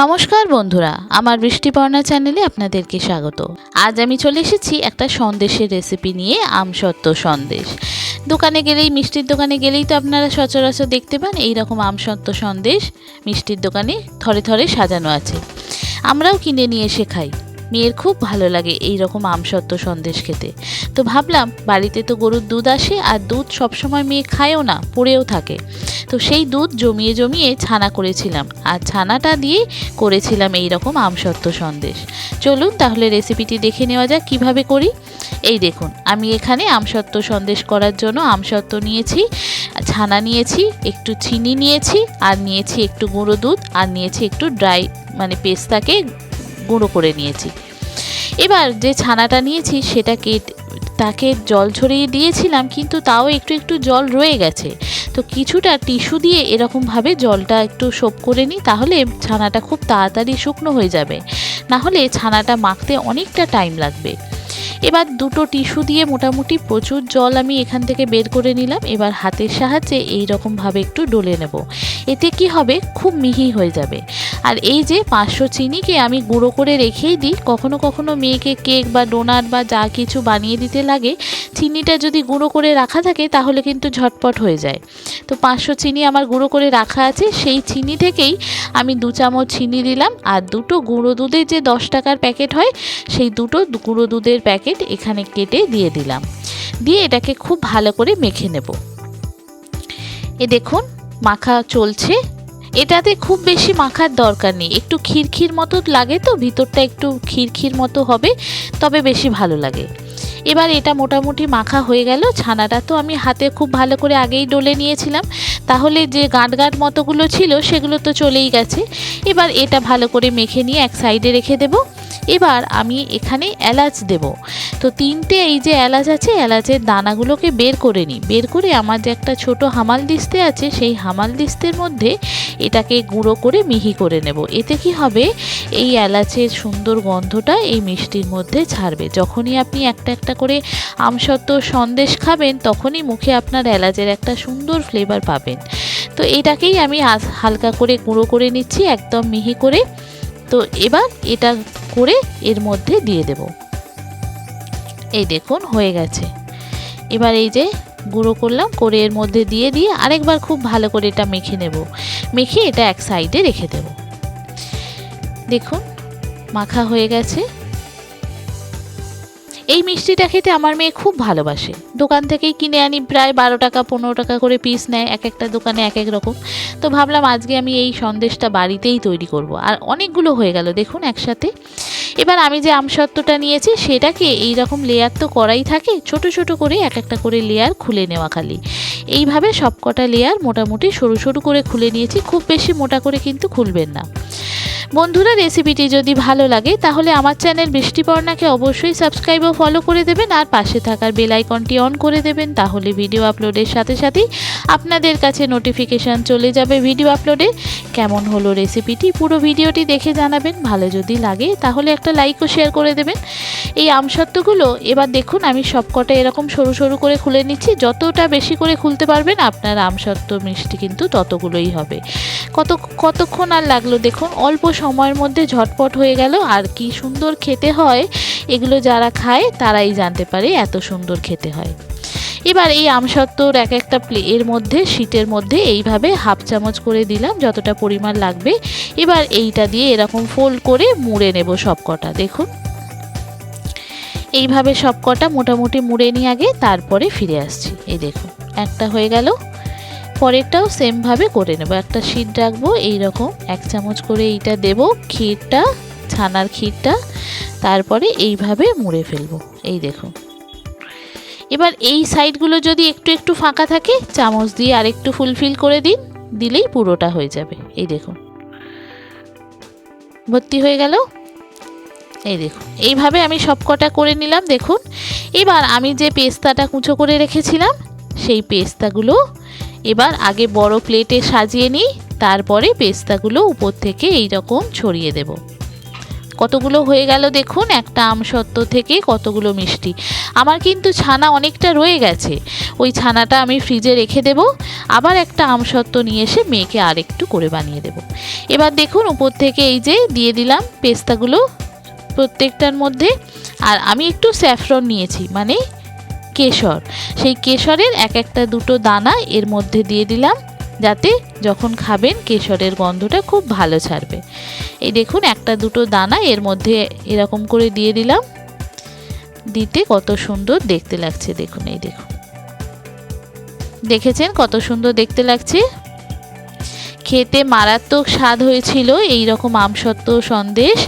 নমস্কার বন্ধুরা, আমার বৃষ্টিপর্ণা চ্যানেলে আপনাদেরকে স্বাগত। আজ আমি চলে এসেছি একটা সন্দেশের রেসিপি নিয়ে আমসত্ত্ব সন্দেশ। দোকানে গেলেই, মিষ্টির দোকানে গেলেই তো আপনারা সচরাচর দেখতে পান, এইরকম আমসত্ত্ব সন্দেশ মিষ্টির দোকানে থরে থরে সাজানো আছে। আমরাও কিনে নিয়ে এসে খাই। মেয়ের খুব ভালো লাগে এই রকম আমসত্ত্ব সন্দেশ খেতে। তো ভাবলাম, বাড়িতে তো গরুর দুধ আসে আর দুধ সবসময় মেয়ে খায়ও না, পড়েও থাকে। তো সেই দুধ জমিয়ে জমিয়ে ছানা করেছিলাম আর ছানাটা দিয়ে করেছিলাম এই রকম আমসত্ত্ব সন্দেশ। চলুন তাহলে রেসিপিটি দেখে নেওয়া যাক কীভাবে করি। এই দেখুন, আমি এখানে আমসত্ত্ব সন্দেশ করার জন্য আমসত্ত্ব নিয়েছি, ছানা নিয়েছি, একটু চিনি নিয়েছি, আর নিয়েছি একটু গুঁড়ো দুধ, আর নিয়েছি একটু ড্রাই মানে পেস্তাকে গুঁড়ো করে নিয়েছি। এবার যে ছানাটা নিয়েছি সেটাকে তাকে জল ছড়িয়ে দিয়েছিলাম, কিন্তু তাও একটু একটু জল রয়ে গেছে। তো কিছুটা টিস্যু দিয়ে এরকমভাবে জলটা একটু সোপ করে নিই, তাহলে ছানাটা খুব তাড়াতাড়ি শুকনো হয়ে যাবে। না হলে ছানাটা মাখতে অনেকটা টাইম লাগবে। এবার দুটো টিস্যু দিয়ে মোটামুটি প্রচুর জল আমি এখান থেকে বের করে নিলাম। এবার হাতের সাহায্যে এই রকমভাবে একটু ডলে নেব। এতে কি হবে? খুব মিহি হয়ে যাবে। আর এই যে পাঁচশো চিনিকে আমি গুঁড়ো করে রেখেই দিই, কখনো কখনো মেয়েকে কেক বা ডোনাট বা যা কিছু বানিয়ে দিতে লাগে, চিনিটা যদি গুঁড়ো করে রাখা থাকে তাহলে কিন্তু ঝটপট হয়ে যায়। তো পাঁচশো চিনি আমার গুঁড়ো করে রাখা আছে, সেই চিনি থেকেই আমি দু চামচ চিনি দিলাম। আর দুটো গুঁড়ো দুধের যে দশ টাকার প্যাকেট হয়, সেই দুটো গুঁড়ো দুধের প্যাকেট এখানে কেটে দিয়ে দিলাম। দিয়ে এটাকে খুব ভালো করে মেখে নেব। এ দেখুন, মাখা চলছে। এটাতে খুব বেশি মাখার দরকার নেই। একটু খিরখির মতো লাগে তো, ভিতরটা একটু খিরখির মতো হবে, তবে বেশি ভালো লাগে। এবার এটা মোটামুটি মাখা হয়ে গেল। ছানাটা তো আমি হাতে খুব ভালো করে আগেই ডলে নিয়েছিলাম। তাহলে যে গাঁট গাঁট মতোগুলো ছিল সেগুলো তো চলেই গেছে। এবার এটা ভালো করে মেখে নিয়ে এক সাইডে রেখে দেব। এবার আমি এখানে এলাচ দেব। তো তিনটে এই যে এলাচ আছে, এলাচের দানাগুলোকে বের করে নিই। বের করে আমার যে একটা ছোট হামাল দিস্তে আছে, সেই হামাল দিস্তের মধ্যে এটাকে গুঁড়ো করে মিহি করে নেব। এতে কি হবে? এই এলাচের সুন্দর গন্ধটা এই মিষ্টির মধ্যে ছাড়বে। যখনই আপনি একটা একটা করে আমসত্ত্ব সন্দেশ খাবেন, তখনই মুখে আপনার এলাচের একটা সুন্দর ফ্লেভার পাবেন। তো এটাকেই আমি হালকা করে গুঁড়ো করে নিচ্ছি, একদম মিহি করে। তো এবার এটা করে এর মধ্যে দিয়ে দেব। এই দেখুন, হয়ে গেছে। এবার এই যে গুঁড়ো করলাম, করে এর মধ্যে দিয়ে দিয়ে আরেকবার খুব ভালো করে এটা মেখে নেব। মেখে এটা এক সাইডে রেখে দেব। দেখুন, মাখা হয়ে গেছে। এই মিষ্টিটা খেতে আমার মেয়ে খুব ভালোবাসে। দোকান থেকেই কিনে আনি, প্রায় বারো টাকা, পনেরো টাকা করে পিস নেয়, এক একটা দোকানে এক এক রকম। তো ভাবলাম আজকে আমি এই সন্দেশটা বাড়িতেই তৈরি করব। আর অনেকগুলো হয়ে গেল, দেখুন একসাথে। এবার আমি যে আমসত্ত্বটা নিয়েছি, সেটাকে এই রকম লেয়ার তো করাই থাকে, ছোট ছোট করে এক একটা করে লেয়ার খুলে নেওয়া খালি। এইভাবে সবকটা লেয়ার মোটামুটি সরু সরু করে খুলে নিয়েছি, খুব বেশি মোটা করে কিন্তু খুলবেন না। বন্ধুরা রেসিপিটি যদি ভালো লাগে, তাহলে আমার চ্যানেল বৃষ্টিপর্ণাকে অবশ্যই সাবস্ক্রাইব ও ফলো করে দেবেন আর পাশে থাকার বেল আইকনটি অন করে দেবেন, তাহলে ভিডিও আপলোডের সাথে সাথেই আপনাদের কাছে নোটিফিকেশান চলে যাবে ভিডিও আপলোডে কেমন হলো রেসিপিটি পুরো ভিডিওটি দেখে জানাবেন, ভালো যদি লাগে তাহলে একটা লাইক ও শেয়ার করে দেবেন। এই আমসত্ত্বগুলো এবার দেখুন, আমি সবকটা এরকম সরু সরু করে খুলে নিচ্ছি, যতটা বেশি করে খুলতে পারবেন আপনার আমসত্ত্ব মিষ্টি কিন্তু ততগুলোই হবে। কত, কতক্ষণ আর লাগল দেখুন, অল্প সময়ের মধ্যে ঝটপট হয়ে গেল। আর কি সুন্দর খেতে হয়, এগুলো যারা খায় তারাই জানতে পারে এত সুন্দর খেতে হয়। এবার এই আমসত্ত্বর এক একটা প্লে, এর মধ্যে, শীতের মধ্যে এইভাবে হাফ চামচ করে দিলাম, যতটা পরিমাণ লাগবে। এবার এইটা দিয়ে এরকম ফোল্ড করে মুড়ে নেব সব কটা দেখুন। এইভাবে সব কটা মোটামুটি মুড়ে নিয়ে আগে তারপরে ফিরে আসছি, এই দেখুন। একটা হয়ে গেল। পরেরটাও সেমভাবে করে নেব। একটা শীত রাখব এই রকম এক চামচ করে এইটা দেব, ক্ষীরটা, ছানার ক্ষীরটা, তারপরে এইভাবে মুড়ে ফেলব। এই দেখুন এবার এই সাইডগুলো যদি একটু একটু ফাঁকা থাকে, চামচ দিয়ে আরেকটু ফুলফিল করে দিন, দিলেই পুরোটা হয়ে যাবে। এই দেখুন ভর্তি হয়ে গেল? এই দেখুন এইভাবে আমি সব কটা করে নিলাম, দেখুন। এবার আমি যে পেস্তাটা কুঁচো করে রেখেছিলাম, সেই পেস্তাগুলো এবার আগে বড় প্লেটে সাজিয়ে নিই, তারপরে পেস্তাগুলো উপর থেকে এই রকম ছড়িয়ে দেব। কতগুলো হয়ে গেল দেখুন, একটা আমসত্ত্ব থেকে কতগুলো মিষ্টি। আমার কিন্তু ছানা অনেকটা রয়ে গেছে, ওই ছানাটা আমি ফ্রিজে রেখে দেব, আবার একটা আমসত্ত্ব নিয়ে এসে মেয়েকে আরেকটু করে বানিয়ে দেব। এবার দেখুন, উপর থেকে এই যে দিয়ে দিলাম পেস্তাগুলো প্রত্যেকটার মধ্যে, আর আমি একটু স্যাফরন নিয়েছি মানে কেশর। সেই কেশরের এক একটা দুটো দানা এর মধ্যে দিয়ে দিলাম যাতে যখন খাবেন কেশরের গন্ধটা খুব ভালো ছাড়বে। এই দেখুন, একটা দুটো দানা এর মধ্যে এরকম করে দিয়ে দিলাম। দিতে কত সুন্দর দেখতে লাগছে, দেখুন, এই দেখুন। দেখেছেন কত সুন্দর দেখতে লাগছে? খেতে মারাত্মক স্বাদ হয়েছিল এই রকম আমসত্ত্ব সন্দেশ।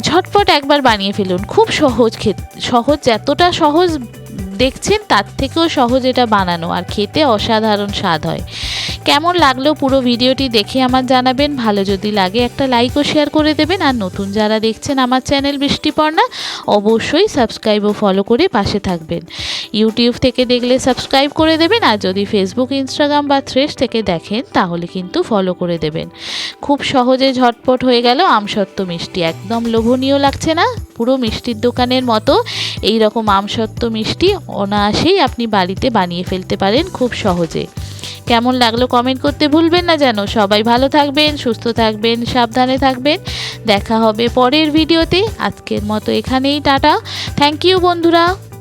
ঝটপট একবার বানিয়ে ফেলুন। খুব সহজ সহজ এতটা সহজ দেখছেন তার থেকেও সহজ এটা বানানো। আর খেতে অসাধারণ স্বাদ হয়। কেমন লাগল পুরো ভিডিওটি দেখে আমার জানাবেন। ভালো যদি লাগে একটা লাইক ও শেয়ার করে দেবেন। আর নতুন যারা দেখছেন আমার চ্যানেল বৃষ্টিপর্ণা অবশ্যই সাবস্ক্রাইব ও ফলো করে পাশে থাকবেন। ইউটিউব থেকে দেখলে সাবস্ক্রাইব করে দেবেন। আর যদি ফেসবুক ইনস্টাগ্রাম বা থ্রেস থেকে দেখেন, তাহলে কিন্তু ফলো করে দেবেন। খুব সহজে ঝটপট হয়ে গেল আমসত্ত্ব মিষ্টি। একদম লোভনীয় লাগছে না? পুরো মিষ্টির দোকানের মতো এই রকম আমসত্ত্ব মিষ্টি অনায়াসেই আপনি বাড়িতে বানিয়ে ফেলতে পারেন খুব সহজে। কেমন লাগল কমেন্ট করতে ভুলবেন না যেন। সবাই ভালো থাকবেন, সুস্থ থাকবেন, সাবধানে থাকবেন। দেখা হবে পরের ভিডিওতে আজকের মতো এখানেই, টাটা। থ্যাংক ইউ বন্ধুরা।